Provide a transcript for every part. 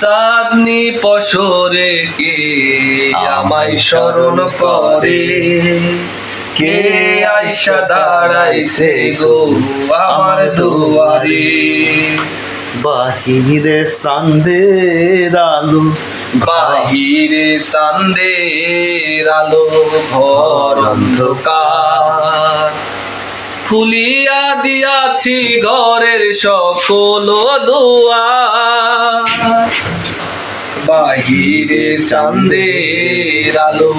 চাঁদনি পশরে কে আমায় স্মরণ করে? কে আইসা দাঁড়াইছে গো আমার দুয়ারে? বাহিরে সান্দের আলো, বাহিরে সান্দের আলো, ঘর অন্ধকার। খুলিয়া দিয়াছি ঘরের সকল দুয়ার। বাহিরে চান্দের আলো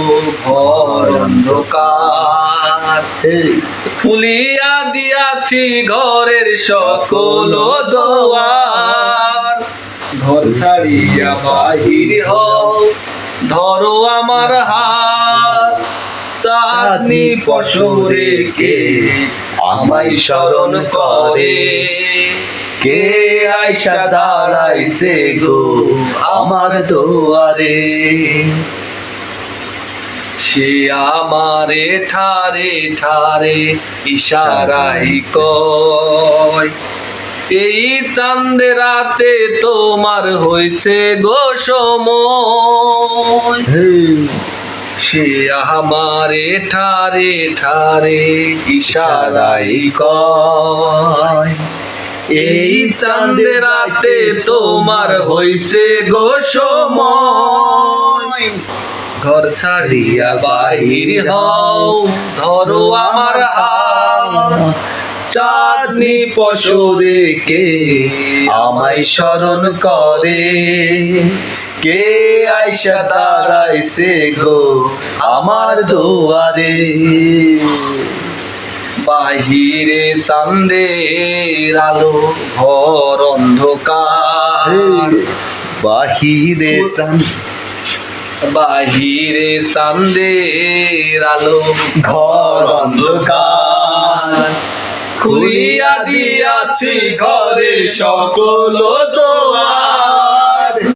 ঘর অন্ধকার। খুলিয়া দিয়াছি ঘরের সকল দোয়ার। ঘর ছাড়িয়া বাহির হও ধরো আমার হাত। চাঁদনি পশরে কে আমায় স্মরণ করে। কে আইসা দাঁড়াইছে গো আমার দুয়ারে? সে আমারে ঠারে ঠারে ইশারাই কয় এই চাঁদে রাতে তোমার হয়েছে গো সময়। সে আমারে ঠারে ঠারে ইশারাই কয়। এই চাঁদে রাতে তোমার হইছে গো সময়। ঘর ছাড়িয়া বাহির হও, ধরো আমার হাত। চাঁদনি পশরে কে আমায় স্মরণ করে? কে আইসা দাঁড়াইছে গো আমার দুয়ারে? বাহিরে সান্দের আলো ঘর অন্ধকার। বাহিরে বাহিরে সান্দের আলো ঘর অন্ধকার। খুলিয়া দিয়াছি ঘরে সকল দোয়া।